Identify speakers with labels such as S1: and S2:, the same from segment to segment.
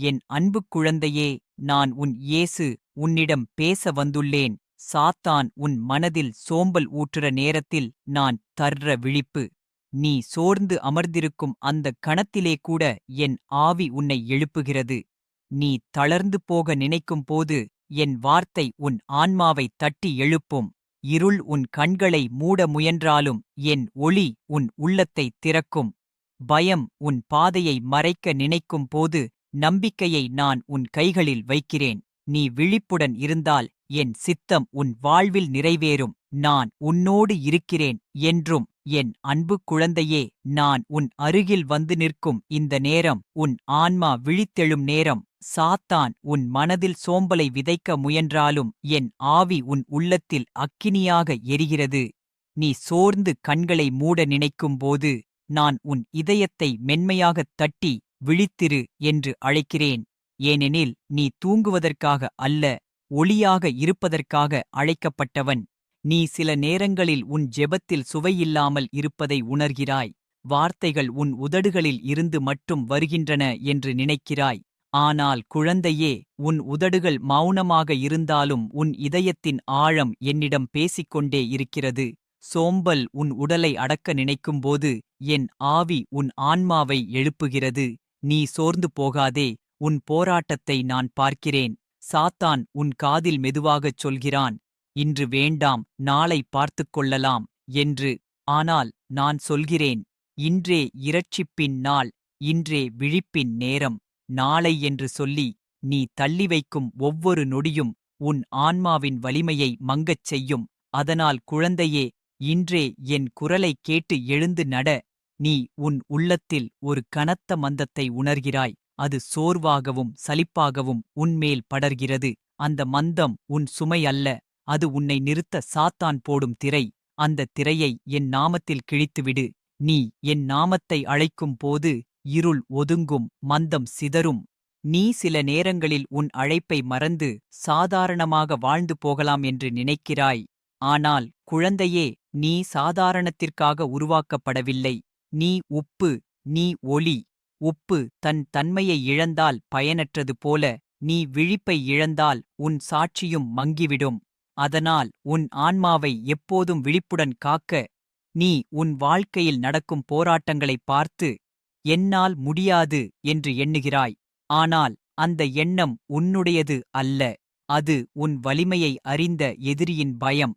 S1: என் அன்புக் குழந்தையே நான் உன் இயேசு உன்னிடம் பேச வந்துள்ளேன். சாத்தான் உன் மனதில் சோம்பல் ஊற்றுற நேரத்தில் நான் தர்ற விழிப்பு. நீ சோர்ந்து அமர்ந்திருக்கும் அந்த கணத்திலே கூட என் ஆவி உன்னை எழுப்புகிறது. நீ தளர்ந்து போக நினைக்கும் போது என் வார்த்தை உன் ஆன்மாவை தட்டி எழுப்பும். இருள் உன் கண்களை மூட முயன்றாலும் என் ஒளி உன் உள்ளத்தை திறக்கும். பயம் உன் பாதையை மறைக்க நினைக்கும் போது நம்பிக்கையை நான் உன் கைகளில் வைக்கிறேன். நீ விழிப்புடன் இருந்தால் என் சித்தம் உன் வாழ்வில் நிறைவேறும். நான் உன்னோடு இருக்கிறேன் என்றும் என் அன்பு குழந்தையே நான் உன் அருகில் வந்து நிற்கும் இந்த நேரம் உன் ஆன்மா விழித்தெழும் நேரம். சாத்தான் உன் மனதில் சோம்பலை விதைக்க முயன்றாலும் என் ஆவி உன் உள்ளத்தில் அக்கினியாக எரிகிறது. நீ சோர்ந்து கண்களை மூட நினைக்கும்போது நான் உன் இதயத்தை மென்மையாகத் தட்டி விழித்திரு என்று அழைக்கிறேன். ஏனெனில் நீ தூங்குவதற்காக அல்ல ஒளியாக இருப்பதற்காக அழைக்கப்பட்டவன். நீ சில நேரங்களில் உன் ஜெபத்தில் சுவையில்லாமல் இருப்பதை உணர்கிறாய். வார்த்தைகள் உன் உதடுகளில் இருந்து மட்டும் வருகின்றன என்று நினைக்கிறாய். ஆனால் குழந்தையே உன் உதடுகள் மௌனமாக இருந்தாலும் உன் இதயத்தின் ஆழம் என்னிடம் பேசிக்கொண்டே இருக்கிறது. சோம்பல் உன் உடலை அடக்க நினைக்கும்போது என் ஆவி உன் ஆன்மாவை எழுப்புகிறது. நீ சோர்ந்து போகாதே உன் போராட்டத்தை நான் பார்க்கிறேன். சாத்தான் உன் காதில் மெதுவாகச் சொல்கிறான். இன்று வேண்டாம் நாளை பார்த்துக் கொள்ளலாம் என்று. ஆனால் நான் சொல்கிறேன் இன்றே இரட்சிப்பின் நாள் இன்றே விழிப்பின் நேரம். நாளை என்று சொல்லி நீ தள்ளி வைக்கும் ஒவ்வொரு நொடியும் உன் ஆன்மாவின் வலிமையை மங்கச் செய்யும். அதனால் குழந்தையே இன்றே என் குரலைக் கேட்டு எழுந்து நட. நீ உன் உள்ளத்தில் ஒரு கனத்த மந்தத்தை உணர்கிறாய் அது சோர்வாகவும் சலிப்பாகவும் உன்மேல் படர்கிறது. அந்த மந்தம் உன் சுமை அல்ல அது உன்னை நிறுத்த சாத்தான் போடும் திரை. அந்த திரையை என் நாமத்தில் கிழித்துவிடு. நீ என் நாமத்தை அழைக்கும் போது இருள் ஒதுங்கும் மந்தம் சிதறும். நீ சில நேரங்களில் உன் அழைப்பை மறந்து சாதாரணமாக வாழ்ந்து போகலாம் என்று நினைக்கிறாய். ஆனால் குழந்தையே நீ சாதாரணத்திற்காக உருவாக்கப்படவில்லை. நீ உப்பு நீ ஒளி. உப்பு தன் தன்மையை இழந்தால் பயனற்றது போல நீ விழிப்பை இழந்தால் உன் சாட்சியும் மங்கிவிடும். அதனால் உன் ஆன்மாவை எப்போதும் விழிப்புடன் காக்க நீ உன் வாழ்க்கையில் நடக்கும் போராட்டங்களைப் பார்த்து என்னால் முடியாது என்று எண்ணுகிறாய். ஆனால் அந்த எண்ணம் உன்னுடையது அல்ல அது உன் வலிமையை அறிந்த எதிரியின் பயம்.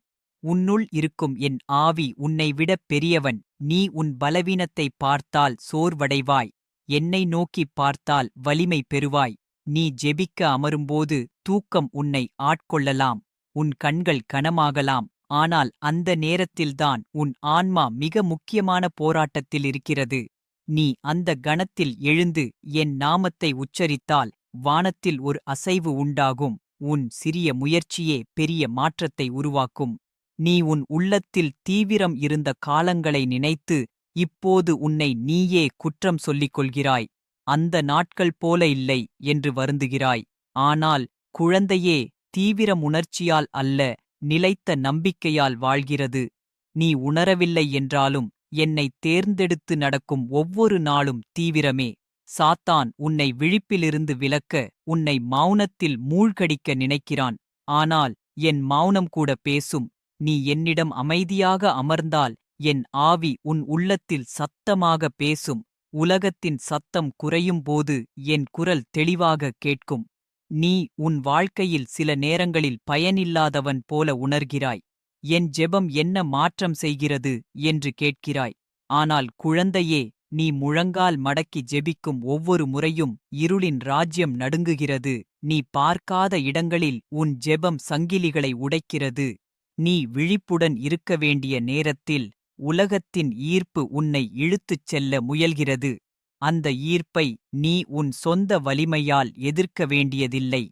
S1: உன்னுள் இருக்கும் என் ஆவி உன்னை விடப் பெரியவன். நீ உன் பலவீனத்தை பார்த்தால் சோர்வடைவாய். என்னை நோக்கிப் பார்த்தால் வலிமை பெறுவாய். நீ ஜெபிக்க அமரும்போது தூக்கம் உன்னை ஆட்கொள்ளலாம். உன் கண்கள் கனமாகலாம். ஆனால் அந்த நேரத்தில்தான் உன் ஆன்மா மிக முக்கியமான போராட்டத்தில் இருக்கிறது. நீ அந்த கணத்தில் எழுந்து என் நாமத்தை உச்சரித்தால் வானத்தில் ஒரு அசைவு உண்டாகும். உன் சிறிய முயற்சியே பெரிய மாற்றத்தை உருவாக்கும். நீ உன் உள்ளத்தில் தீவிரம் இருந்த காலங்களை நினைத்து இப்போது உன்னை நீயே குற்றம் சொல்லிக் கொள்கிறாய் அந்த நாட்கள் போல இல்லை என்று வருந்துகிறாய். ஆனால் குழந்தையே தீவிரம் உணர்ச்சியால் அல்ல நிலைத்த நம்பிக்கையால் வாழ்கிறது. நீ உணரவில்லை என்றாலும் என்னை தேர்ந்தெடுத்து நடக்கும் ஒவ்வொரு நாளும் தீவிரமே. சாத்தான் உன்னை விழிப்பிலிருந்து விலக்க உன்னை மௌனத்தில் மூழ்கடிக்க நினைக்கிறான். ஆனால் என் மௌனம் கூட பேசும் நீ என்னிடம் அமைதியாக அமர்ந்தால் என் ஆவி உன் உள்ளத்தில் சத்தமாக பேசும் உலகத்தின் சத்தம் குறையும் போது என் குரல் தெளிவாக கேட்கும். நீ உன் வாழ்க்கையில் சில நேரங்களில் பயனில்லாதவன் போல உணர்கிறாய். என் ஜெபம் என்ன மாற்றம் செய்கிறது என்று கேட்கிறாய். ஆனால் குழந்தையே நீ முழங்கால் மடக்கி ஜெபிக்கும் ஒவ்வொரு முறையும் இருளின் ராஜ்யம் நடுங்குகிறது. நீ பார்க்காத இடங்களில் உன் ஜெபம் சங்கிலிகளை உடைக்கிறது. நீ விழிப்புடன் இருக்க வேண்டிய நேரத்தில் உலகத்தின் ஈர்ப்பு உன்னை இழுத்துச் செல்ல முயல்கிறது. அந்த ஈர்ப்பை நீ உன் சொந்த வலிமையால் எதிர்க்க வேண்டியதில்லை.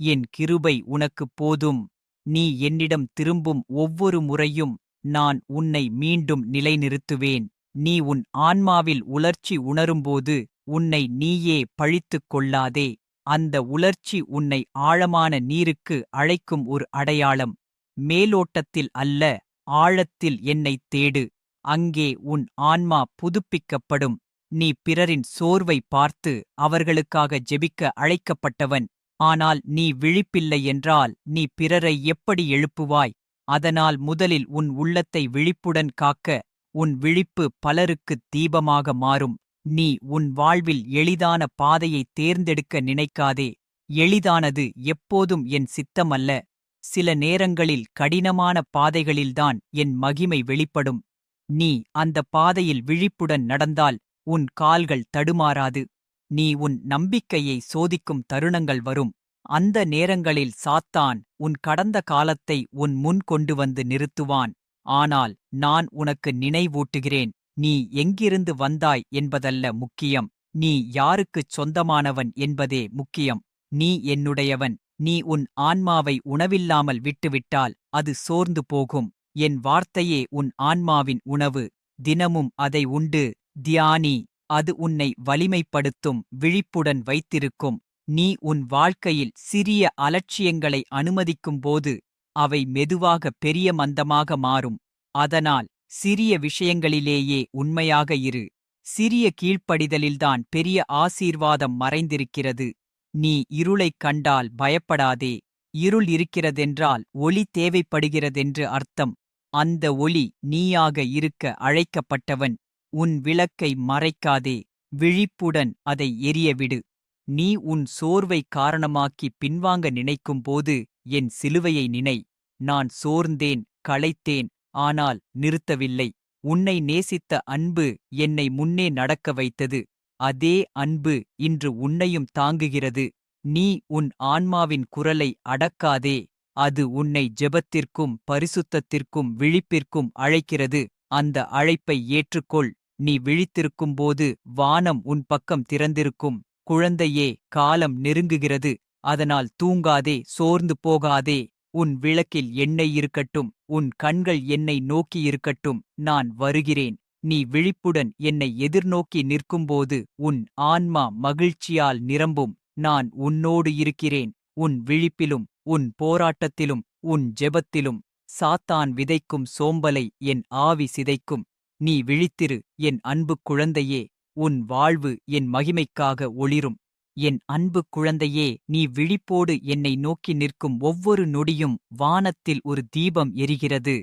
S1: என் கிருபை உனக்குப் போதும். நீ என்னிடம் திரும்பும் ஒவ்வொரு முறையும் நான் உன்னை மீண்டும் நிலைநிறுத்துவேன். நீ உன் ஆன்மாவில் உலர்ச்சி உணரும்போது உன்னை நீயே பழித்துக் கொள்ளாதே. அந்த உலர்ச்சி உன்னை ஆழமான நீருக்கு அழைக்கும் ஒரு அடையாளம். மேலோட்டத்தில் அல்ல ஆழத்தில் என்னைத் தேடு. அங்கே உன் ஆன்மா புதுப்பிக்கப்படும். நீ பிறரின் சோர்வை பார்த்து அவர்களுக்காக ஜெபிக்க அழைக்கப்பட்டவன். ஆனால் நீ விழிப்பில்லை என்றால் நீ பிறரை எப்படி எழுப்புவாய்? அதனால் முதலில் உன் உள்ளத்தை விழிப்புடன் காக்க உன் விழிப்பு பலருக்குத் தீபமாக மாறும். நீ உன் வாழ்வில் எளிதான பாதையை தேர்ந்தெடுக்க நினைக்காதே. எளிதானது எப்போதும் என் சித்தமல்ல. சில நேரங்களில் கடினமான பாதைகளில்தான் என் மகிமை வெளிப்படும். நீ அந்த பாதையில் விழிப்புடன் நடந்தால் உன் கால்கள் தடுமாறாது. நீ உன் நம்பிக்கையை சோதிக்கும் தருணங்கள் வரும். அந்த நேரங்களில் சாத்தான் உன் கடந்த காலத்தை உன் முன் கொண்டு வந்து நிறுத்துவான். ஆனால் நான் உனக்கு நினைவூட்டுகிறேன். நீ எங்கிருந்து வந்தாய் என்பதல்ல முக்கியம். நீ யாருக்குச் சொந்தமானவன் என்பதே முக்கியம். நீ என்னுடையவன். நீ உன் ஆன்மாவை உணவில்லாமல் விட்டுவிட்டால் அது சோர்ந்து போகும். என் வார்த்தையே உன் ஆன்மாவின் உணவு. தினமும் அதை உண்டு. தியானி அது உன்னை வலிமைப்படுத்தும் விழிப்புடன் வைத்திருக்கும். நீ உன் வாழ்க்கையில் சிறிய அலட்சியங்களை அனுமதிக்கும்போது அவை மெதுவாக பெரிய மந்தமாக மாறும். அதனால் சிறிய விஷயங்களிலேயே உண்மையாக இரு. சிறிய கீழ்ப்படிதலில்தான் பெரிய ஆசீர்வாதம் மறைந்திருக்கிறது. நீ இருளைக் கண்டால் பயப்படாதே. இருள் இருக்கிறதென்றால் ஒளி தேவைப்படுகிறதென்று அர்த்தம். அந்த ஒளி நீயாக இருக்க அழைக்கப்பட்டவன். உன் விளக்கை மறைக்காதே. விழிப்புடன் அதை எரியவிடு. நீ உன் சோர்வை காரணமாக்கி பின்வாங்க நினைக்கும்போது என் சிலுவையை நினை. நான் சோர்ந்தேன் களைத்தேன் ஆனால் நிறுத்தவில்லை. உன்னை நேசித்த அன்பு என்னை முன்னே நடக்க வைத்தது. அதே அன்பு இன்று உன்னையும் தாங்குகிறது. நீ உன் ஆன்மாவின் குரலை அடக்காதே. அது உன்னை ஜெபத்திற்கும் பரிசுத்தத்திற்கும் விழிப்பிற்கும் அழைக்கிறது. அந்த அழைப்பை ஏற்றுக்கொள். நீ விழித்திருக்கும்போது வானம் உன் பக்கம் திறந்திருக்கும். குழந்தையே காலம் நெருங்குகிறது. அதனால் தூங்காதே சோர்ந்து போகாதே. உன் விளக்கில் எண்ணெய் இருக்கட்டும். உன் கண்கள் என்னை நோக்கியிருக்கட்டும் நான் வருகிறேன். நீ விழிப்புடன் என்னை எதிர்நோக்கி நிற்கும்போது உன் ஆன்மா மகிழ்ச்சியால் நிரம்பும். நான் உன்னோடு இருக்கிறேன். உன் விழிப்பிலும் உன் போராட்டத்திலும் உன் ஜெபத்திலும். சாத்தான் விதைக்கும் சோம்பலை என் ஆவி சிதைக்கும். நீ விழித்திரு என் அன்பு குழந்தையே. உன் வாழ்வு என் மகிமைக்காக ஒளிரும். என் அன்பு குழந்தையே நீ விழிப்போடு என்னை நோக்கி நிற்கும் ஒவ்வொரு நொடியும் வானத்தில் ஒரு தீபம் எரிகிறது.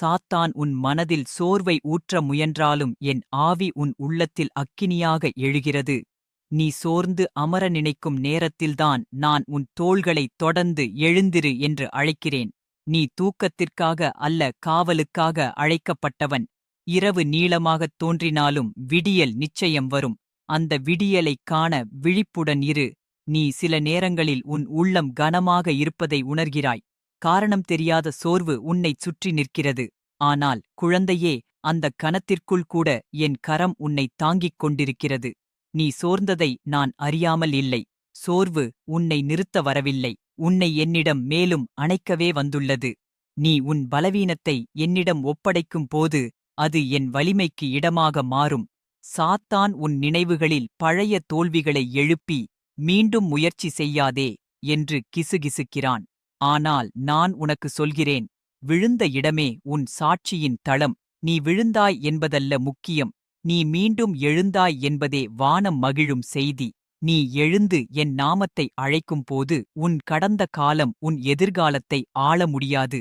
S1: சாத்தான் உன் மனதில் சோர்வை ஊற்ற முயன்றாலும் என் ஆவி உன் உள்ளத்தில் அக்கினியாக எழுகிறது. நீ சோர்ந்து அமர நினைக்கும் நேரத்தில்தான் நான் உன் தோள்களை தொடர்ந்து எழுந்திரு என்று அழைக்கிறேன். நீ தூக்கத்திற்காக அல்ல காவலுக்காக அழைக்கப்பட்டவன். இரவு நீளமாகத் தோன்றினாலும் விடியல் நிச்சயம் வரும். அந்த விடியலைக் காண விழிப்புடன் இரு. நீ சில நேரங்களில் உன் உள்ளம் கனமாக இருப்பதை உணர்கிறாய். காரணம் தெரியாத சோர்வு உன்னைச் சுற்றி நிற்கிறது. ஆனால் குழந்தையே அந்த கணத்திற்குள் கூட என் கரம் உன்னை தாங்கிக் கொண்டிருக்கிறது. நீ சோர்ந்ததை நான் அறியாமல் இல்லை. சோர்வு உன்னை நிறுத்த வரவில்லை. உன்னை என்னிடம் மேலும் அணைக்கவே வந்துள்ளது. நீ உன் பலவீனத்தை என்னிடம் ஒப்படைக்கும் போது அது என் வலிமைக்கு இடமாக மாறும். சாத்தான் உன் நினைவுகளில் பழைய தோல்விகளை எழுப்பி மீண்டும் முயற்சி செய்யாதே என்று கிசுகிசுக்கிறான். ஆனால் நான் உனக்கு சொல்கிறேன் விழுந்த இடமே உன் சாட்சியின் தளம். நீ விழுந்தாய் என்பதல்ல முக்கியம். நீ மீண்டும் எழுந்தாய் என்பதே வானம் மகிழும் செய்தி. நீ எழுந்து என் நாமத்தை அழைக்கும்போது உன் கடந்த காலம் உன் எதிர்காலத்தை ஆள முடியாது.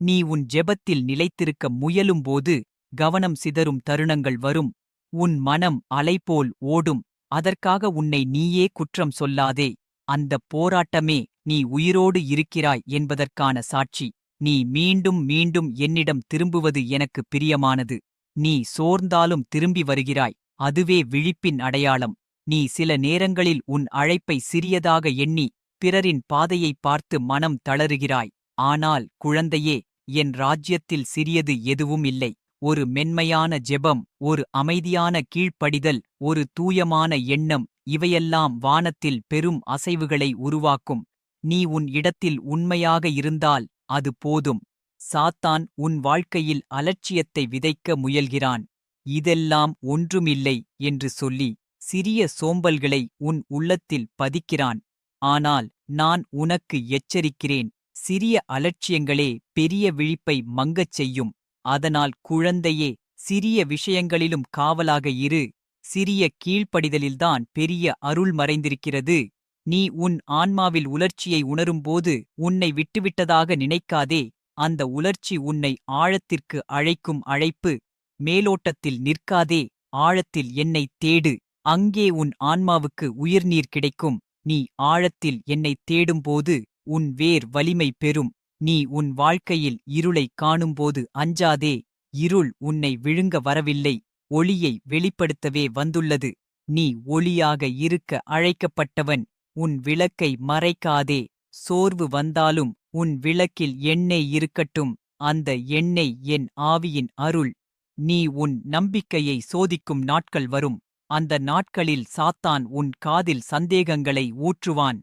S1: நீ உன் ஜெபத்தில் நிலைத்திருக்க முயலும்போது கவனம் சிதறும் தருணங்கள் வரும். உன் மனம் அலைபோல் ஓடும். அதற்காக உன்னை நீயே குற்றம் சொல்லாதே. அந்தப் போராட்டமே நீ உயிரோடு இருக்கிறாய் என்பதற்கான சாட்சி. நீ மீண்டும் மீண்டும் என்னிடம் திரும்புவது எனக்கு பிரியமானது. நீ சோர்ந்தாலும் திரும்பி வருகிறாய். அதுவே விழிப்பின் அடையாளம். நீ சில நேரங்களில் உன் அழைப்பை சிறியதாக எண்ணி பிறரின் பாதையைப் பார்த்து மனம் தளறுகிறாய் ஆனால் குழந்தையே என் ராஜ்யத்தில் சிறியது எதுவும் இல்லை. ஒரு மென்மையான ஜெபம் ஒரு அமைதியான கீழ்ப்படிதல் ஒரு தூயமான எண்ணம் இவையெல்லாம் வானத்தில் பெரும் அசைவுகளை உருவாக்கும். நீ உன் இடத்தில் உண்மையாக இருந்தால் அது போதும். சாத்தான் உன் வாழ்க்கையில் அலட்சியத்தை விதைக்க முயல்கிறான். இதெல்லாம் ஒன்றுமில்லை என்று சொல்லி சிறிய சோம்பல்களை உன் உள்ளத்தில் பதிக்கிறான். ஆனால் நான் உனக்கு எச்சரிக்கிறேன். சிறிய அலட்சியங்களே பெரிய விழிப்பை மங்கச் செய்யும். அதனால் குழந்தையே சிறிய விஷயங்களிலும் காவலாக இரு. சிறிய கீழ்ப்படிதலில்தான் பெரிய அருள் மறைந்திருக்கிறது. நீ உன் ஆன்மாவில் உலர்ச்சியை உணரும்போது உன்னை விட்டுவிட்டதாக நினைக்காதே. அந்த உலர்ச்சி உன்னை ஆழத்திற்கு அழைக்கும் அழைப்பு. மேலோட்டத்தில் நிற்காதே. ஆழத்தில் என்னை தேடு. அங்கே உன் ஆன்மாவுக்கு உயிர்நீர் கிடைக்கும். நீ ஆழத்தில் என்னை தேடும்போது உன் வேர் வலிமை பெறும். நீ உன் வாழ்க்கையில் இருளை காணும்போது அஞ்சாதே. இருள் உன்னை விழுங்க வரவில்லை. ஒளியை வெளிப்படுத்தவே வந்துள்ளது. நீ ஒளியாக இருக்க அழைக்கப்பட்டவன். உன் விளக்கை மறைக்காதே. சோர்வு வந்தாலும் உன் விளக்கில் எண்ணெய் இருக்கட்டும். அந்த எண்ணெய் என் ஆவியின் அருள். நீ உன் நம்பிக்கையை சோதிக்கும் நாட்கள் வரும். அந்த நாட்களில் சாத்தான் உன் காதில் சந்தேகங்களை ஊற்றுவான்.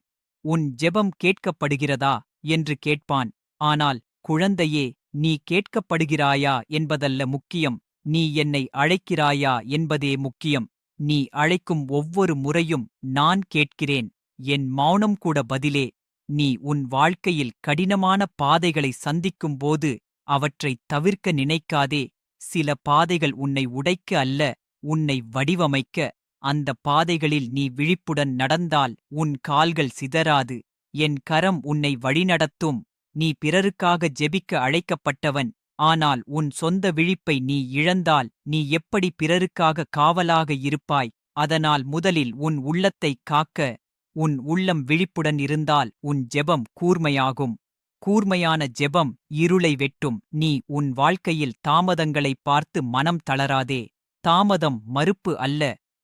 S1: உன் ஜெபம் கேட்கப்படுகிறதா? என்று கேட்பான். ஆனால் குழந்தையே நீ கேட்கப்படுகிறாயா என்பதல்ல முக்கியம். நீ என்னை அழைக்கிறாயா என்பதே முக்கியம். நீ அழைக்கும் ஒவ்வொரு முறையும் நான் கேட்கிறேன். என் மௌனம் கூட பதிலே நீ உன் வாழ்க்கையில் கடினமான பாதைகளை சந்திக்கும்போது அவற்றைத் தவிர்க்க நினைக்காதே. சில பாதைகள் உன்னை உடைக்க அல்ல உன்னை வடிவமைக்க. அந்த பாதைகளில் நீ விழிப்புடன் நடந்தால் உன் கால்கள் சிதறாது. என் கரம் உன்னை வழிநடத்தும். நீ பிறருக்காக ஜெபிக்க அழைக்கப்பட்டவன். ஆனால் உன் சொந்த விழிப்பை நீ இழந்தால் நீ எப்படி பிறருக்காக காவலாக இருப்பாய்? அதனால் முதலில் உன் உள்ளத்தைக் காக்க உன் உள்ளம் விழிப்புடன் இருந்தால் உன் ஜெபம் கூர்மையாகும். கூர்மையான ஜெபம் இருளை வெட்டும். நீ உன் வாழ்க்கையில் தாமதங்களை பார்த்து மனம் தளராதே. தாமதம் மறுப்பு அல்ல.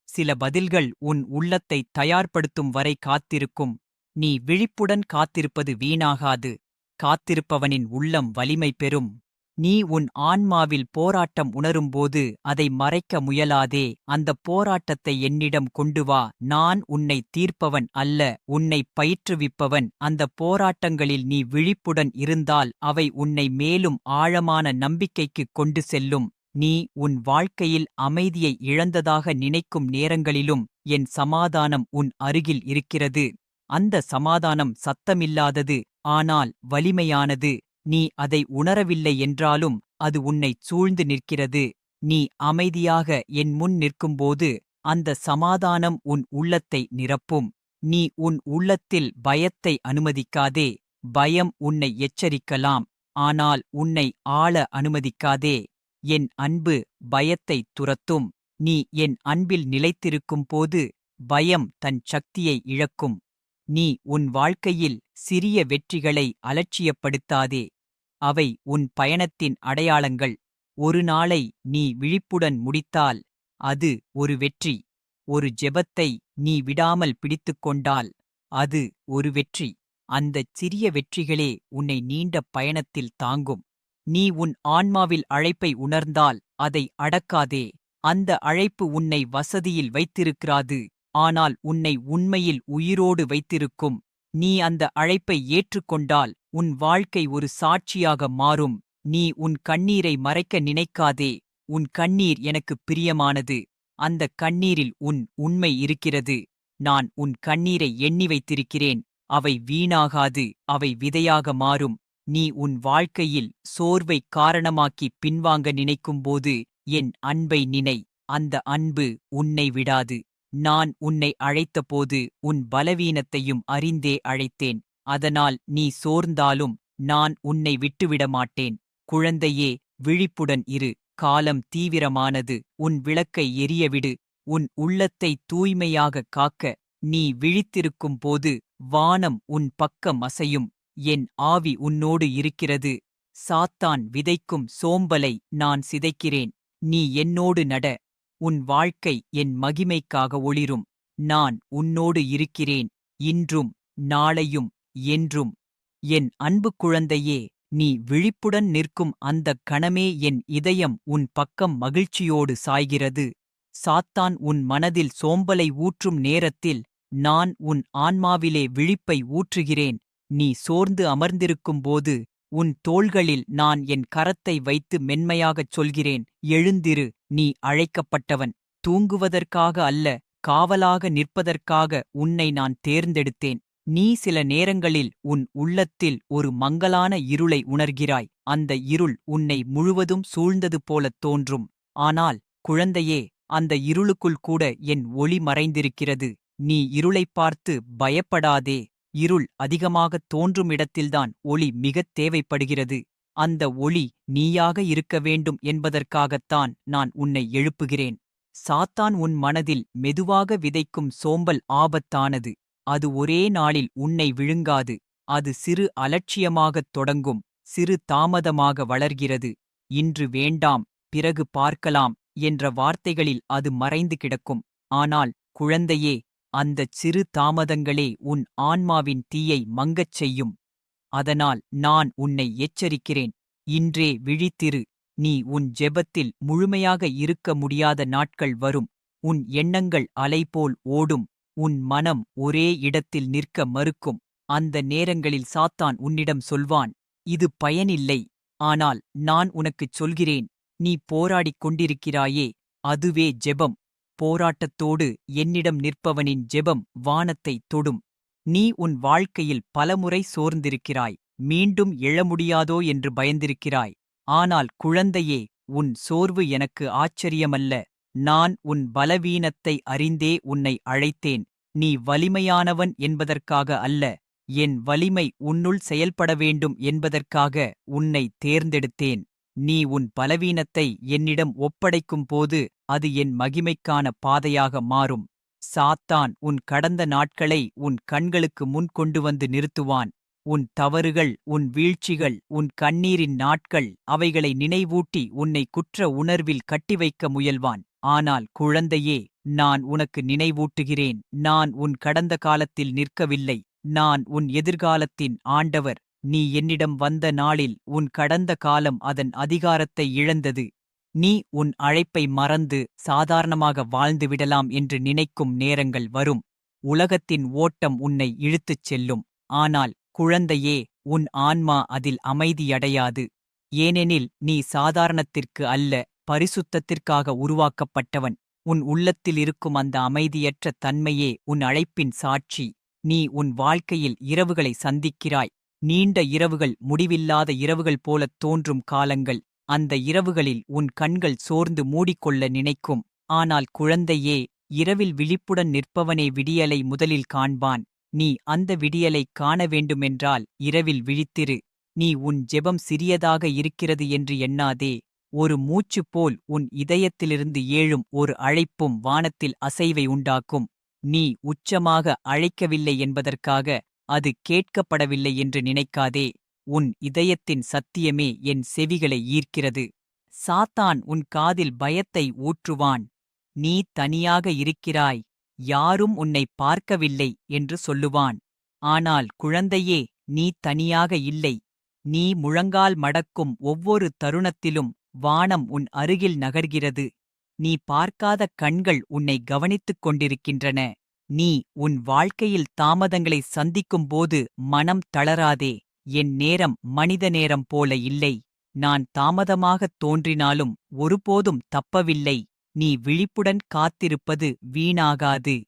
S1: சில பதில்கள் உன் உள்ளத்தை தயார்படுத்தும் வரை காத்திருக்கும். நீ விழிப்புடன் காத்திருப்பது வீணாகாது. காத்திருப்பவனின் உள்ளம் வலிமை பெறும். நீ உன் ஆன்மாவில் போராட்டம் உணரும்போது அதை மறைக்க முயலாதே. அந்தப் போராட்டத்தை என்னிடம் கொண்டு வா. நான் உன்னை தீர்ப்பவன் அல்ல உன்னை பயிற்றுவிப்பவன். அந்த போராட்டங்களில் நீ விழிப்புடன் இருந்தால் அவை உன்னை மேலும் ஆழமான நம்பிக்கைக்கு கொண்டு செல்லும். நீ உன் வாழ்க்கையில் அமைதியை இழந்ததாக நினைக்கும் நேரங்களிலும் என் சமாதானம் உன் அருகில் இருக்கிறது. அந்த சமாதானம் சத்தமில்லாதது ஆனால் வலிமையானது. நீ அதை உணரவில்லை என்றாலும் அது உன்னைச் சூழ்ந்து நிற்கிறது. நீ அமைதியாக என் முன் நிற்கும்போது அந்த சமாதானம் உன் உள்ளத்தை நிரப்பும். நீ உன் உள்ளத்தில் பயத்தை அனுமதிக்காதே. பயம் உன்னை எச்சரிக்கலாம். ஆனால் உன்னை ஆள அனுமதிக்காதே. என் அன்பு பயத்தை துரத்தும். நீ என் அன்பில் நிலைத்திருக்கும் போது பயம் தன் சக்தியை இழக்கும். நீ உன் வாழ்க்கையில் சிறிய வெற்றிகளை அலட்சியப்படுத்தாதே. அவை உன் பயணத்தின் அடையாளங்கள். ஒரு நாளை நீ விழிப்புடன் முடித்தால் அது ஒரு வெற்றி. ஒரு ஜெபத்தை நீ விடாமல் பிடித்துக் கொண்டால் அது ஒரு வெற்றி. அந்தச் சிறிய வெற்றிகளே உன்னை நீண்ட பயணத்தில் தாங்கும். நீ உன் ஆன்மாவில் அழைப்பை உணர்ந்தால் அதை அடக்காதே. அந்த அழைப்பு உன்னை வசதியில் வைத்திருக்கிறாது ஆனால் உன்னை உண்மையில் உயிரோடு வைத்திருக்கும். நீ அந்த அழைப்பை ஏற்றுக்கொண்டால் உன் வாழ்க்கை ஒரு சாட்சியாக மாறும். நீ உன் கண்ணீரை மறைக்க நினைக்காதே. உன் கண்ணீர் எனக்கு பிரியமானது. அந்த கண்ணீரில் உன் உண்மை இருக்கிறது. நான் உன் கண்ணீரை எண்ணி வைத்திருக்கிறேன். அவை வீணாகாது. அவை விதையாக மாறும். நீ உன் வாழ்க்கையில் சோர்வை காரணமாக்கி பின்வாங்க நினைக்கும்போது என் அன்பை நினை. அந்த அன்பு உன்னை விடாது. நான் உன்னை அழைத்தபோது உன் பலவீனத்தையும் அறிந்தே அழைத்தேன். அதனால் நீ சோர்ந்தாலும் நான் உன்னை விட்டுவிட மாட்டேன் குழந்தையே விழிப்புடன் இரு. காலம் தீவிரமானது. உன் விளக்கை எரியவிடு. உன் உள்ளத்தை தூய்மையாக காக்க நீ விழித்திருக்கும் போது வானம் உன் பக்கம் அசையும். என் ஆவி உன்னோடு இருக்கிறது. சாத்தான் விதைக்கும் சோம்பலை நான் சிதைக்கிறேன். நீ என்னோடு நட. உன் வாழ்க்கை என் மகிமைக்காக ஒளிரும். நான் உன்னோடு இருக்கிறேன். இன்றும் நாளையும் என்றும். என் அன்பு குழந்தையே நீ விழிப்புடன் நிற்கும் அந்தக் கணமே என் இதயம் உன் பக்கம் மகிழ்ச்சியோடு சாய்கிறது. சாத்தான் உன் மனதில் சோம்பலை ஊற்றும் நேரத்தில் நான் உன் ஆன்மாவிலே விழிப்பை ஊற்றுகிறேன். நீ சோர்ந்து அமர்ந்திருக்கும்போது உன் தோள்களில் நான் என் கரத்தை வைத்து மென்மையாகச் சொல்கிறேன். எழுந்திரு நீ அழைக்கப்பட்டவன். தூங்குவதற்காக அல்ல காவலாக நிற்பதற்காக உன்னை நான் தேர்ந்தெடுத்தேன். நீ சில நேரங்களில் உன் உள்ளத்தில் ஒரு மங்கலான இருளை உணர்கிறாய். அந்த இருள் உன்னை முழுவதும் சூழ்ந்தது போலத் தோன்றும். ஆனால் குழந்தையே அந்த இருளுக்குள் கூட என் ஒளி மறைந்திருக்கிறது. நீ இருளைப் பார்த்து பயப்படாதே. இருள் அதிகமாகத் தோன்றும் இடத்தில்தான் ஒளி மிகத் தேவைப்படுகிறது. அந்த ஒளி நீயாக இருக்க வேண்டும் என்பதற்காகத்தான் நான் உன்னை எழுப்புகிறேன். சாத்தான் உன் மனதில் மெதுவாக விதைக்கும் சோம்பல் ஆபத்தானது. அது ஒரே நாளில் உன்னை விழுங்காது. அது சிறு அலட்சியமாகத் தொடங்கும் சிறு தாமதமாக வளர்கிறது. இன்று வேண்டாம் பிறகு பார்க்கலாம் என்ற வார்த்தைகளில் அது மறைந்து கிடக்கும். ஆனால் குழந்தையே அந்தச் சிறு தாமதங்களே உன் ஆன்மாவின் தீயை மங்கச் செய்யும். அதனால் நான் உன்னை எச்சரிக்கிறேன். இன்றே விழித்திரு. நீ உன் ஜெபத்தில் முழுமையாக இருக்க முடியாத நாட்கள் வரும். உன் எண்ணங்கள் அலைபோல் ஓடும். உன் மனம் ஒரே இடத்தில் நிற்க மறுக்கும். அந்த நேரங்களில் சாத்தான் உன்னிடம் சொல்வான் இது பயனில்லை. ஆனால் நான் உனக்குச் சொல்கிறேன். நீ போராடிக் கொண்டிருக்கிறாயே. அதுவே ஜெபம். போராட்டத்தோடு என்னிடம் நிற்பவனின் ஜெபம் வானத்தை தொடும். நீ உன் வாழ்க்கையில் பலமுறை சோர்ந்திருக்கிறாய். மீண்டும் எழ முடியாதோ என்று பயந்திருக்கிறாய். ஆனால் குழந்தையே உன் சோர்வு எனக்கு ஆச்சரியமல்ல. நான் உன் பலவீனத்தை அறிந்தே உன்னை அழைத்தேன். நீ வலிமையானவன் என்பதற்காக அல்ல. என் வலிமை உன்னுள் செயல்பட வேண்டும் என்பதற்காக உன்னை தேர்ந்தெடுத்தேன். நீ உன் பலவீனத்தை என்னிடம் ஒப்படைக்கும் போது அது என் மகிமைக்கான பாதையாக மாறும். சாத்தான் உன் கடந்த நாட்களை உன் கண்களுக்கு முன் கொண்டு வந்து நிறுத்துவான். உன் தவறுகள் உன் வீழ்ச்சிகள் உன் கண்ணீரின் நாட்கள் அவைகளை நினைவூட்டி உன்னை குற்ற உணர்வில் கட்டி வைக்க முயல்வான். ஆனால் குழந்தையே நான் உனக்கு நினைவூட்டுகிறேன். நான் உன் கடந்த காலத்தில் நிற்கவில்லை. நான் உன் எதிர்காலத்தின் ஆண்டவர். நீ என்னிடம் வந்த நாளில் உன் கடந்த காலம் அதன் அதிகாரத்தை இழந்தது. நீ உன் அழைப்பை மறந்து சாதாரணமாக வாழ்ந்து விடலாம் என்று நினைக்கும் நேரங்கள் வரும். உலகத்தின் ஓட்டம் உன்னை இழுத்துச் செல்லும். ஆனால் குழந்தையே உன் ஆன்மா அதில் அமைதியடையாது. ஏனெனில் நீ சாதாரணத்திற்கு அல்ல பரிசுத்தத்திற்காக உருவாக்கப்பட்டவன். உன் உள்ளத்தில் இருக்கும் அந்த அமைதியற்ற தன்மையே உன் அழைப்பின் சாட்சி. நீ உன் வாழ்க்கையில் இரவுகளை சந்திக்கிறாய். நீண்ட இரவுகள் முடிவில்லாத இரவுகள் போலத் தோன்றும் காலங்கள். அந்த இரவுகளில் உன் கண்கள் சோர்ந்து மூடிக்கொள்ள நினைக்கும். ஆனால் குழந்தையே இரவில் விழிப்புடன் நிற்பவனே விடியலை முதலில் காண்பான். நீ அந்த விடியலைக் காண வேண்டுமென்றால் இரவில் விழித்திரு. நீ உன் ஜெபம் சிறியதாக இருக்கிறது என்று எண்ணாதே. ஒரு மூச்சு போல் உன் இதயத்திலிருந்து ஏழும் ஒரு அழைப்பும் வானத்தில் அசைவை உண்டாக்கும். நீ உச்சமாக அழைக்கவில்லை என்பதற்காக அது கேட்கப்படவில்லை என்று நினைக்காதே. உன் இதயத்தின் சத்தியமே என் செவிகளை ஈர்க்கிறது. சாத்தான் உன் காதில் பயத்தை ஊற்றுவான். நீ தனியாக இருக்கிறாய். யாரும் உன்னை பார்க்கவில்லை என்று சொல்லுவான். ஆனால் குழந்தையே நீ தனியாக இல்லை. நீ முழங்கால் மடக்கும் ஒவ்வொரு தருணத்திலும் வானம் உன் அருகில் நகர்கிறது. நீ பார்க்காத கண்கள் உன்னை கவனித்துக் கொண்டிருக்கின்றன. நீ உன் வாழ்க்கையில் தாமதங்களை சந்திக்கும்போது மனம் தளராதே. என் நேரம் மனித நேரம் போல இல்லை. நான் தாமதமாகத் தோன்றினாலும் ஒருபோதும் தப்பவில்லை. நீ விழிப்புடன் காத்திருப்பது வீணாகாது.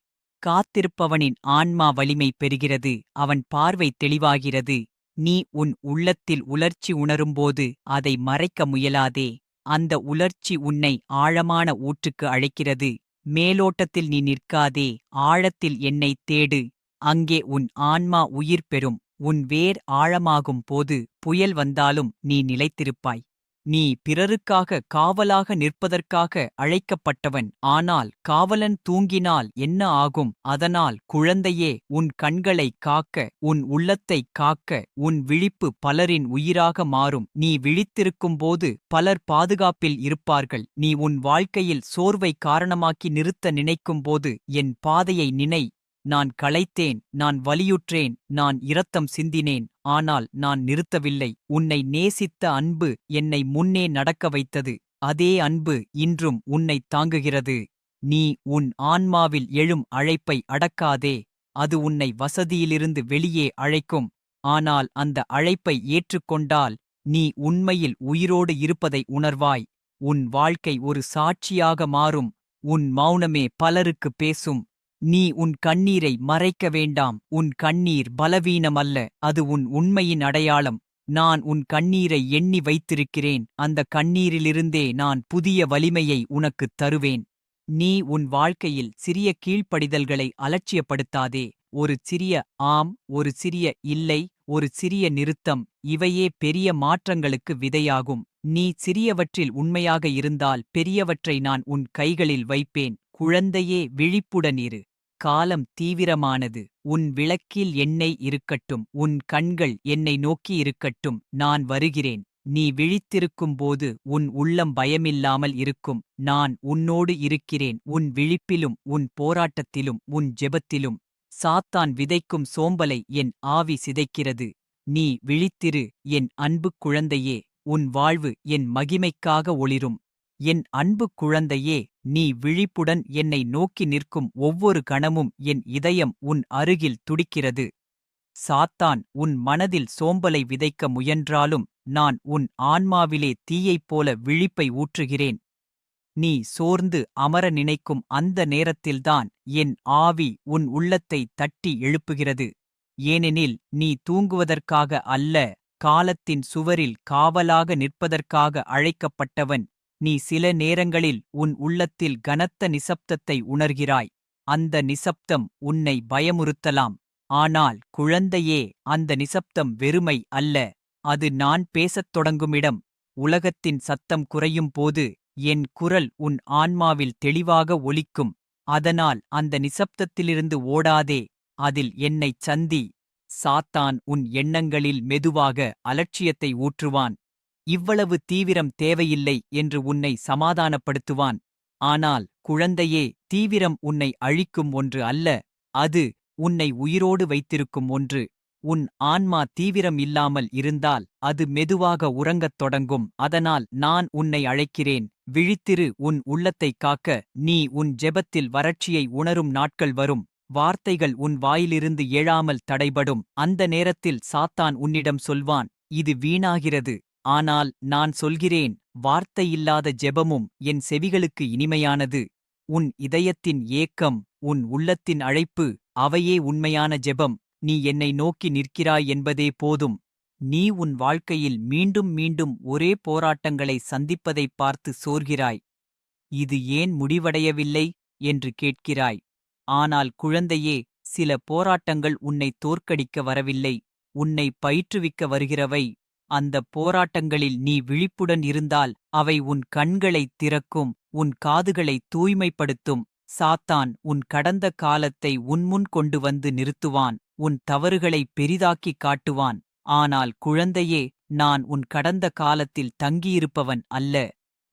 S1: காத்திருப்பவனின் ஆன்மா வலிமை பெறுகிறது. அவன் பார்வை தெளிவாகிறது. நீ உன் உள்ளத்தில் உலர்ச்சி உணரும்போது அதை மறைக்க முயலாதே. அந்த உலர்ச்சி உன்னை ஆழமான ஊற்றுக்கு அழைக்கிறது. மேலோட்டத்தில் நீ நிற்காதே. ஆழத்தில் என்னைத் தேடு. அங்கே உன் ஆன்மா உயிர் பெறும். உன் வேர் ஆழமாகும் போது புயல் வந்தாலும் நீ நிலைத்திருப்பாய். நீ பிறருக்காக காவலாக நிற்பதற்காக அழைக்கப்பட்டவன். ஆனால் காவலன் தூங்கினால் என்ன ஆகும்? அதனால் குழந்தையே உன் கண்களைக் காக்க உன் உள்ளத்தைக் காக்க உன் விழிப்பு பலரின் உயிராக மாறும். நீ விழித்திருக்கும்போது பலர் பாதுகாப்பில் இருப்பார்கள். நீ உன் வாழ்க்கையில் சோர்வை காரணமாக்கி நிறுத்த நினைக்கும்போது என் பாதையை நினை நான் களைத்தேன் நான் வலியுற்றேன் நான் இரத்தம் சிந்தினேன் ஆனால் நான் நிறுத்தவில்லை. உன்னை நேசித்த அன்பு என்னை முன்னே நடக்க வைத்தது. அதே அன்பு இன்றும் உன்னைத் தாங்குகிறது. நீ உன் ஆன்மாவில் எழும் அழைப்பை அடக்காதே. அது உன்னை வசதியிலிருந்து வெளியே அழைக்கும். ஆனால் அந்த அழைப்பை ஏற்றுக்கொண்டால் நீ உண்மையில் உயிரோடு இருப்பதை உணர்வாய். உன் வாழ்க்கை ஒரு சாட்சியாக மாறும். உன் மௌனமே பலருக்கு பேசும். நீ உன் கண்ணீரை மறைக்க வேண்டாம். உன் கண்ணீர் பலவீனமல்ல. அது உன் உண்மையின் அடையாளம். நான் உன் கண்ணீரை எண்ணி வைத்திருக்கிறேன். அந்த கண்ணீரிலிருந்தே நான் புதிய வலிமையை உனக்குத் தருவேன். நீ உன் வாழ்க்கையில் சிறிய கீழ்ப்படிதல்களை அலட்சியப்படுத்தாதே. ஒரு சிறிய ஆம் ஒரு சிறிய இல்லை ஒரு சிறிய நிறுத்தம் இவையே பெரிய மாற்றங்களுக்கு விதையாகும். நீ சிறியவற்றில் உண்மையாக இருந்தால் பெரியவற்றை நான் உன் கைகளில் வைப்பேன். குழந்தையே விழிப்புடன் இரு காலம் தீவிரமானது. உன் விளக்கில் எண்ணெய் இருக்கட்டும். உன் கண்கள் என்னை நோக்கி இருக்கட்டும். நான் வருகிறேன். நீ விழித்திருக்கும் போது உன் உள்ளம் பயமில்லாமல் இருக்கும். நான் உன்னோடு இருக்கிறேன். உன் விழிப்பிலும் உன் போராட்டத்திலும் உன் ஜெபத்திலும். சாத்தான் விதைக்கும் சோம்பலை என் ஆவி சிதைக்கிறது. நீ விழித்திரு. என் அன்புக் குழந்தையே உன் வாழ்வு என் மகிமைக்காக ஒளிரும். என் அன்பு குழந்தையே நீ விழிப்புடன் என்னை நோக்கி நிற்கும் ஒவ்வொரு கணமும் என் இதயம் உன் அருகில் துடிக்கிறது. சாத்தான் உன் மனதில் சோம்பலை விதைக்க முயன்றாலும் நான் உன் ஆன்மாவிலே தீயைப் போல விழிப்பை ஊற்றுகிறேன். நீ சோர்ந்து அமர நினைக்கும் அந்த நேரத்தில்தான் என் ஆவி உன் உள்ளத்தை தட்டி எழுப்புகிறது. ஏனெனில் நீ தூங்குவதற்காக அல்ல காலத்தின் சுவரில் காவலாக நிற்பதற்காக அழைக்கப்பட்டவன் நீ சில நேரங்களில் உன் உள்ளத்தில் கனத்த நிசப்தத்தை உணர்கிறாய். அந்த நிசப்தம் உன்னை பயமுறுத்தலாம். ஆனால் குழந்தையே அந்த நிசப்தம் வெறுமை அல்ல. அது நான் பேசத் தொடங்குமிடம். உலகத்தின் சத்தம் குறையும் போது என் குரல் உன் ஆன்மாவில் தெளிவாக ஒலிக்கும். அதனால் அந்த நிசப்தத்திலிருந்து ஓடாதே. அதில் என்னைச் சந்தி. சாத்தான் உன் எண்ணங்களில் மெதுவாக அலட்சியத்தை ஊற்றுவான். இவ்வளவு தீவிரம் தேவையில்லை என்று உன்னை சமாதானப்படுத்துவான். ஆனால் குழந்தையே தீவிரம் உன்னை அழிக்கும் ஒன்று அல்ல அது உன்னை உயிரோடு வைத்திருக்கும் ஒன்று. உன் ஆன்மா தீவிரம் இல்லாமல் இருந்தால் அது மெதுவாக உறங்கத் தொடங்கும். அதனால் நான் உன்னை அழைக்கிறேன். விழித்திரு உன் உள்ளத்தைக் காக்க நீ உன் ஜெபத்தில் வறட்சியை உணரும் நாட்கள் வரும். வார்த்தைகள் உன் வாயிலிருந்து எழாமல் தடைபடும். அந்த நேரத்தில் சாத்தான் உன்னிடம் சொல்வான் இது வீணாகிறது. ஆனால் நான் சொல்கிறேன் வார்த்தையில்லாத ஜெபமும் என் செவிகளுக்கு இனிமையானது. உன் இதயத்தின் ஏக்கம் உன் உள்ளத்தின் அழைப்பு அவையே உண்மையான ஜெபம். நீ என்னை நோக்கி நிற்கிறாய் என்பதே போதும். நீ உன் வாழ்க்கையில் மீண்டும் மீண்டும் ஒரே போராட்டங்களை சந்திப்பதைப் பார்த்து சோர்கிறாய். இது ஏன் முடிவடையவில்லை? என்று கேட்கிறாய். ஆனால் குழந்தையே சில போராட்டங்கள் உன்னை தோற்கடிக்க வரவில்லை. உன்னை பயிற்றுவிக்க வருகிறவை. அந்த போராட்டங்களில் நீ விழிப்புடன் இருந்தால் அவை உன் கண்களைத் திறக்கும் உன் காதுகளை தூய்மைப்படுத்தும். சாத்தான் உன் கடந்த காலத்தை உன்முன் கொண்டு வந்து நிறுத்துவான் உன் தவறுகளை பெரிதாக்கிக் காட்டுவான். ஆனால் குழந்தையே நான் உன் கடந்த காலத்தில் தங்கியிருப்பவன் அல்ல.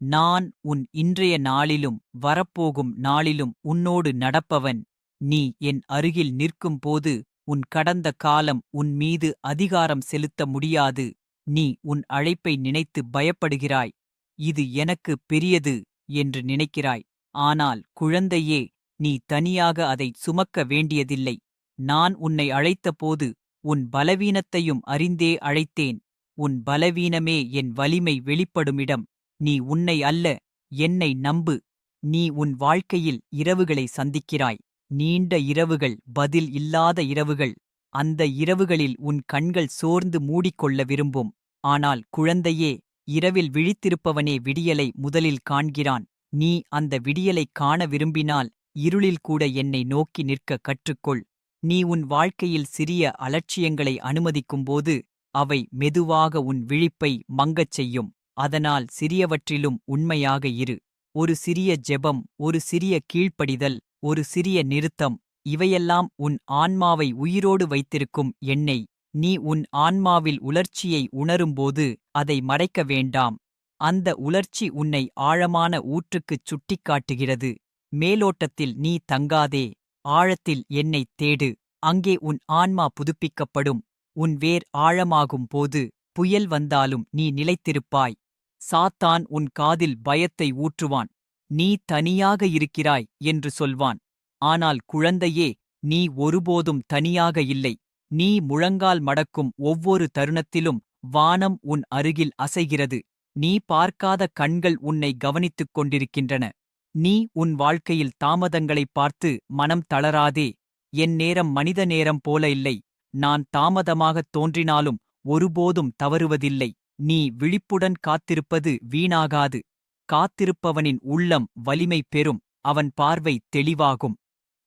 S1: நான் உன் இன்றைய நாளிலும் வரப்போகும் நாளிலும் உன்னோடு நடப்பவன். நீ என் அருகில் நிற்கும்போது உன் கடந்த காலம் உன் மீது அதிகாரம் செலுத்த முடியாது. நீ உன் அழைப்பை நினைத்து பயப்படுகிறாய். இது எனக்கு பெரியது என்று நினைக்கிறாய். ஆனால் குழந்தையே நீ தனியாக அதை சுமக்க வேண்டியதில்லை. நான் உன்னை அழைத்தபோது உன் பலவீனத்தையும் அறிந்தே அழைத்தேன். உன் பலவீனமே என் வலிமை வெளிப்படுமிடம். நீ உன்னை அல்ல என்னை நம்பு. நீ உன் வாழ்க்கையில் இரவுகளை சந்திக்கிறாய். நீண்ட இரவுகள் பதில் இல்லாத இரவுகள். அந்த இரவுகளில் உன் கண்கள் சோர்ந்து மூடிக்கொள்ள விரும்பும். ஆனால் குழந்தையே இரவில் விழித்திருப்பவனே விடியலை முதலில் காண்கிறான். நீ அந்த விடியலைக் காண விரும்பினால் இருளில் கூட என்னை நோக்கி நிற்க கற்றுக்கொள். நீ உன் வாழ்க்கையில் சிறிய அலட்சியங்களை அனுமதிக்கும்போது அவை மெதுவாக உன் விழிப்பை மங்கச் செய்யும். அதனால் சிறியவற்றிலும் உண்மையாக இரு. ஒரு சிறிய ஜெபம் ஒரு சிறிய கீழ்ப்படிதல் ஒரு சிறிய நிறுத்தம் இவையெல்லாம் உன் ஆன்மாவை உயிரோடு வைத்திருக்கும் எண்ணெய் நீ உன் ஆன்மாவில் உலர்ச்சியை உணரும்போது அதை மறைக்க வேண்டாம். அந்த உலர்ச்சி உன்னை ஆழமான ஊற்றுக்குச் சுட்டிக்காட்டுகிறது. மேலோட்டத்தில் நீ தங்காதே. ஆழத்தில் என்னைத் தேடு. அங்கே உன் ஆன்மா புதுப்பிக்கப்படும். உன் வேர் ஆழமாகும் போது புயல் வந்தாலும் நீ நிலைத்திருப்பாய். சாத்தான் உன் காதில் பயத்தை ஊற்றுவான். நீ தனியாக இருக்கிறாய் என்று சொல்வான். ஆனால் குழந்தையே நீ ஒருபோதும் தனியாக இல்லை. நீ முழங்கால் மடக்கும் ஒவ்வொரு தருணத்திலும் வானம் உன் அருகில் அசைகிறது. நீ பார்க்காத கண்கள் உன்னை கவனித்துக் கொண்டிருக்கின்றன. நீ உன் வாழ்க்கையில் தாமதங்களைப் பார்த்து மனம் தளராதே. என் நேரம் மனித நேரம் போல இல்லை. நான் தாமதமாகத் தோன்றினாலும் ஒருபோதும் தவறுவதில்லை. நீ விழிப்புடன் காத்திருப்பது வீணாகாது. காத்திருப்பவனின் உள்ளம் வலிமை பெறும். அவன் பார்வை தெளிவாகும்.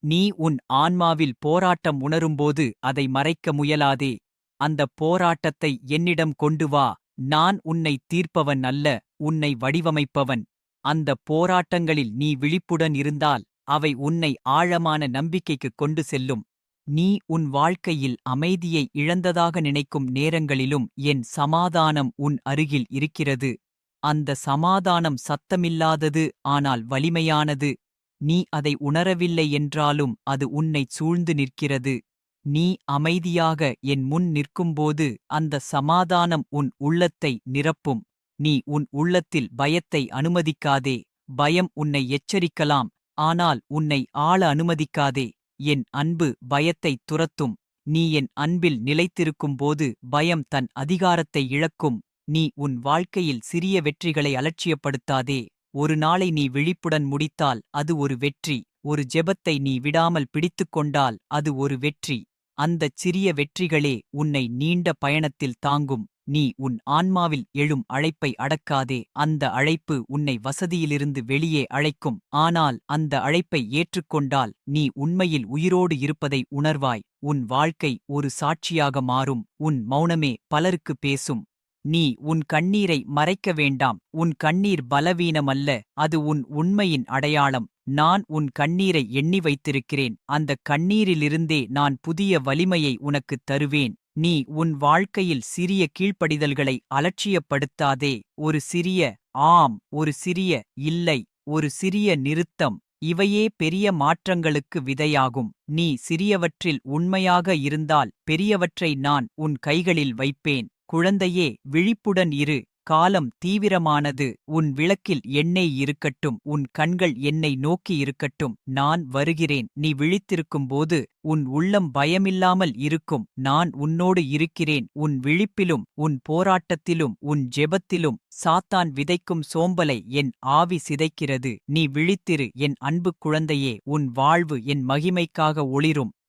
S1: நீ உன் ஆன்மாவில் போராட்டம் உணரும்போது அதை மறைக்க முயலாதே. அந்தப் போராட்டத்தை என்னிடம் கொண்டு வா. நான் உன்னை தீர்ப்பவன் அல்ல உன்னை வடிவமைப்பவன். அந்தப் போராட்டங்களில் நீ விழிப்புடன் இருந்தால் அவை உன்னை ஆழமான நம்பிக்கைக்குக் கொண்டு செல்லும். நீ உன் வாழ்க்கையில் அமைதியை இழந்ததாக நினைக்கும் நேரங்களிலும் என் சமாதானம் உன் அருகில் இருக்கிறது. அந்த சமாதானம் சத்தமில்லாதது ஆனால் வலிமையானது. நீ அதை உணரவில்லை என்றாலும் அது உன்னைச் சூழ்ந்து நிற்கிறது. நீ அமைதியாக என் முன் நிற்கும்போது அந்த சமாதானம் உன் உள்ளத்தை நிரப்பும். நீ உன் உள்ளத்தில் பயத்தை அனுமதிக்காதே. பயம் உன்னை எச்சரிக்கலாம். ஆனால் உன்னை ஆள அனுமதிக்காதே. என் அன்பு பயத்தைத் துரத்தும். நீ என் அன்பில் நிலைத்திருக்கும்போது பயம் தன் அதிகாரத்தை இழக்கும். நீ உன் வாழ்க்கையில் சிறிய வெற்றிகளை அலட்சியப்படுத்தாதே. ஒரு நாளை நீ விழிப்புடன் முடித்தால் அது ஒரு வெற்றி ஒரு ஜெபத்தை நீ விடாமல் பிடித்துக்கொண்டால் அது ஒரு வெற்றி. அந்தச் சிறிய வெற்றிகளே உன்னை நீண்ட பயணத்தில் தாங்கும் நீ உன் ஆன்மாவில் எழும் அழைப்பை அடக்காதே அந்த அழைப்பு உன்னை வசதியிலிருந்து வெளியே அழைக்கும். ஆனால் அந்த அழைப்பை ஏற்றுக்கொண்டால் நீ உண்மையில் உயிரோடு இருப்பதை உணர்வாய் உன் வாழ்க்கை ஒரு சாட்சியாக மாறும் உன் மௌனமே பலருக்கு பேசும். நீ உன் கண்ணீரை மறைக்க வேண்டாம். உன் கண்ணீர் பலவீனமல்ல. அது உன் உண்மையின் அடையாளம். நான் உன் கண்ணீரை எண்ணி வைத்திருக்கிறேன். அந்தக் கண்ணீரிலிருந்தே நான் புதிய வலிமையை உனக்குத் தருவேன். நீ உன் வாழ்க்கையில் சிறிய கீழ்ப்படிதல்களை அலட்சியப்படுத்தாதே. ஒரு சிறிய ஆம் ஒரு சிறிய இல்லை ஒரு சிறிய நிறுத்தம். இவையே பெரிய மாற்றங்களுக்கு விதையாகும். நீ சிறியவற்றில் உண்மையாக இருந்தால் பெரியவற்றை நான் உன் கைகளில் வைப்பேன். குழந்தையே விழிப்புடன் இரு. காலம் தீவிரமானது. உன் விளக்கில் எண்ணெய் இருக்கட்டும். உன் கண்கள் என்னை நோக்கி இருக்கட்டும். நான் வருகிறேன். நீ விழித்திருக்கும்போது உன் உள்ளம் பயமில்லாமல் இருக்கும். நான் உன்னோடு இருக்கிறேன். உன் விழிப்பிலும் உன் போராட்டத்திலும் உன் ஜெபத்திலும் சாத்தான் விதைக்கும் சோம்பலை என் ஆவி சிதைக்கிறது. நீ விழித்திரு. என் அன்பு குழந்தையே உன் வாழ்வு என் மகிமைக்காக ஒளிரும்.